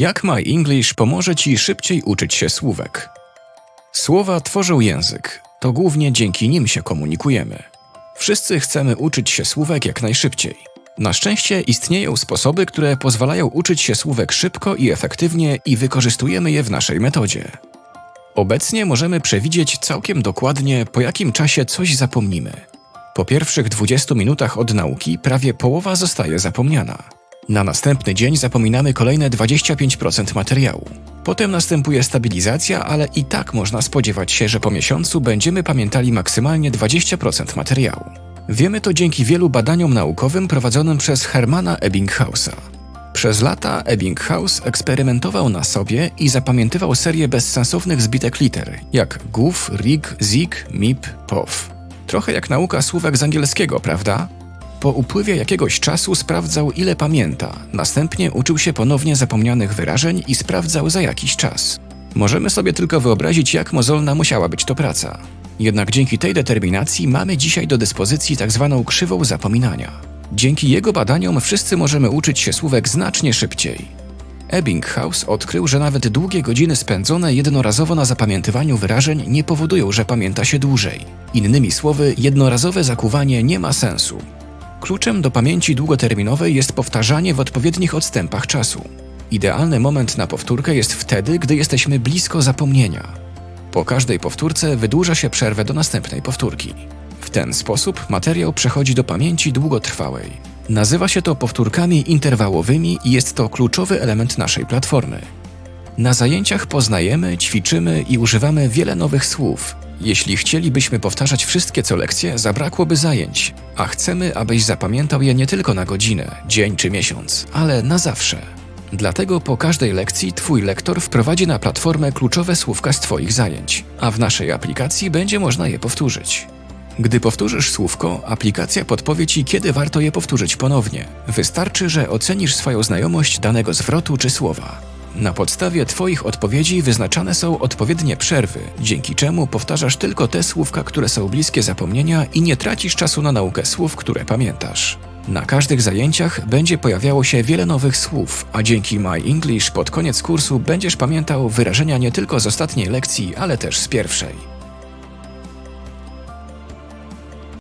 Jak My English pomoże Ci szybciej uczyć się słówek? Słowa tworzą język. To głównie dzięki nim się komunikujemy. Wszyscy chcemy uczyć się słówek jak najszybciej. Na szczęście istnieją sposoby, które pozwalają uczyć się słówek szybko i efektywnie i wykorzystujemy je w naszej metodzie. Obecnie możemy przewidzieć całkiem dokładnie, po jakim czasie coś zapomnimy. Po pierwszych 20 minutach od nauki prawie połowa zostaje zapomniana. Na następny dzień zapominamy kolejne 25% materiału. Potem następuje stabilizacja, ale i tak można spodziewać się, że po miesiącu będziemy pamiętali maksymalnie 20% materiału. Wiemy to dzięki wielu badaniom naukowym prowadzonym przez Hermana Ebbinghausa. Przez lata Ebbinghaus eksperymentował na sobie i zapamiętywał serię bezsensownych zbitek liter, jak guf, rig, zig, mip, pow. Trochę jak nauka słówek z angielskiego, prawda? Po upływie jakiegoś czasu sprawdzał, ile pamięta, następnie uczył się ponownie zapomnianych wyrażeń i sprawdzał za jakiś czas. Możemy sobie tylko wyobrazić, jak mozolna musiała być to praca. Jednak dzięki tej determinacji mamy dzisiaj do dyspozycji tzw. krzywą zapominania. Dzięki jego badaniom wszyscy możemy uczyć się słówek znacznie szybciej. Ebbinghaus odkrył, że nawet długie godziny spędzone jednorazowo na zapamiętywaniu wyrażeń nie powodują, że pamięta się dłużej. Innymi słowy, jednorazowe zakuwanie nie ma sensu. Kluczem do pamięci długoterminowej jest powtarzanie w odpowiednich odstępach czasu. Idealny moment na powtórkę jest wtedy, gdy jesteśmy blisko zapomnienia. Po każdej powtórce wydłuża się przerwę do następnej powtórki. W ten sposób materiał przechodzi do pamięci długotrwałej. Nazywa się to powtórkami interwałowymi i jest to kluczowy element naszej platformy. Na zajęciach poznajemy, ćwiczymy i używamy wiele nowych słów. Jeśli chcielibyśmy powtarzać wszystkie co lekcje, zabrakłoby zajęć, a chcemy, abyś zapamiętał je nie tylko na godzinę, dzień czy miesiąc, ale na zawsze. Dlatego po każdej lekcji Twój lektor wprowadzi na platformę kluczowe słówka z Twoich zajęć, a w naszej aplikacji będzie można je powtórzyć. Gdy powtórzysz słówko, aplikacja podpowie Ci, kiedy warto je powtórzyć ponownie. Wystarczy, że ocenisz swoją znajomość danego zwrotu czy słowa. Na podstawie Twoich odpowiedzi wyznaczane są odpowiednie przerwy, dzięki czemu powtarzasz tylko te słówka, które są bliskie zapomnienia i nie tracisz czasu na naukę słów, które pamiętasz. Na każdych zajęciach będzie pojawiało się wiele nowych słów, a dzięki My English pod koniec kursu będziesz pamiętał wyrażenia nie tylko z ostatniej lekcji, ale też z pierwszej.